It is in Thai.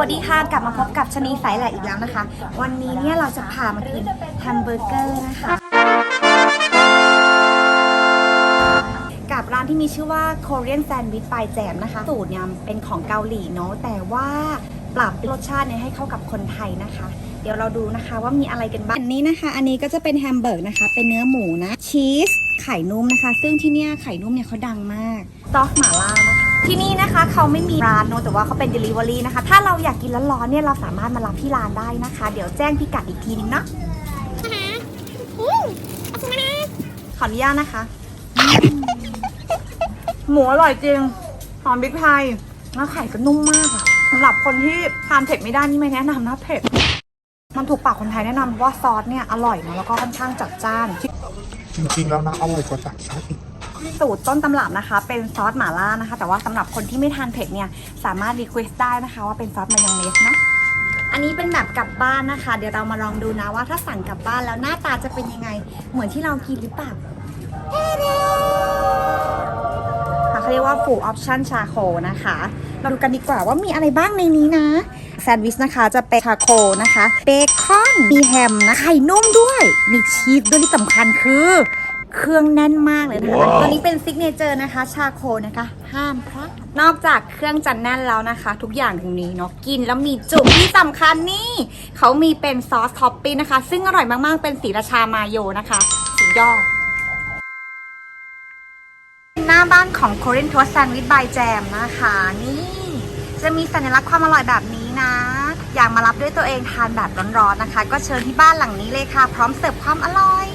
วัสดีค่ะ กลับมาพบกับชนีสายแหลกอีกแล้วนะคะ วันนี้เนี่ยเราจะพามากินแฮมเบอร์เกอร์นะคะ กับร้านที่มีชื่อว่า Korean Sandwich by Jam นะคะ สูตรเนี่ยเป็นของเกาหลีเนาะแต่ว่าปรับรสชาติเนี่ยให้เข้ากับคนไทยนะคะ เดี๋ยวเราดูนะคะว่ามีอะไรกันบ้างอันนี้นะคะ อันนี้ก็จะเป็นแฮมเบอร์กนะคะ เป็นเนื้อหมูนะชีสไข่นุ่มนะคะ ซึ่งที่เนี่ยไข่นุ่มเนี่ยเขาดังมากซอสหม่าล่านะคะ ที่นี่นะคะเขาไม่มีร้านเนอะแต่ว่าเขาเป็น Delivery นะคะ ถ้าเราอยากกินร้อนๆเนี่ยเราสามารถมารับที่ร้านได้นะคะ เดี๋ยวแจ้งพิกัดอีกทีนึงเนาะขออนุญาตนะคะ หมูอร่อยจริง หอมพริกไทยแล้วไข่ก็นุ่มมากอะสำหรับคนที่ทานเผ็ดไม่ได้นี่ไม่แนะนำนะเผ็ด มันถูกปากคนไทยแนะนำเพราะว่าซอสเนี่ยอร่อยเนอะแล้วก็ค่อนข้างจัดจ้าน จริงๆแล้วนะอร่อยกว่าต่างชาติอีก สูตรต้นตำรับนะคะ เป็นซอสหม่าล่านะคะ แต่ว่าสำหรับคนที่ไม่ทานเผ็ดเนี่ยสามารถรีเควสได้นะคะ ว่าเป็นซอสมายองเนสนะอันนี้เป็นแบบกลับบ้านนะคะ เดี๋ยวเรามาลองดูนะว่าถ้าสั่งกลับบ้านแล้วหน้าตาจะเป็นยังไง เหมือนที่เรากินหรือเปล่าคะเขาเรียกว่า full option charcoal นะคะเราดูกันดีกว่าว่ามีอะไรบ้างในนี้นะ แซนด์วิชนะคะจะเป็นชาโคนะคะ เบคอนมีแฮมนะไข่นุ่มด้วย มีชีสด้วยที่สำคัญคือ เครื่องแน่นมากเลยนะคะ ตัวนี้เป็นซิกเนเจอร์นะคะ ชาโคนะคะ ห้ามพลาดนอกจากเครื่องจันแน่นแล้วนะคะ ทุกอย่างตรงนี้เนาะกินแล้วมีจุกที่สำคัญนี่เขามีเป็นซอสท็อปปิ้งนะคะ ซึ่งอร่อยมากๆ เป็นสีราชามาโยนะคะสุดยอดหน้าบ้านของ Korean Toast Sandwich by Jam นะคะ นี่ จะมีสัญลักษณ์ความอร่อยแบบนี้นะ อยากมารับด้วยตัวเองทานแบบร้อนๆนะคะ ก็เชิญที่บ้านหลังนี้เลยค่ะ พร้อมเสิร์ฟความอร่อย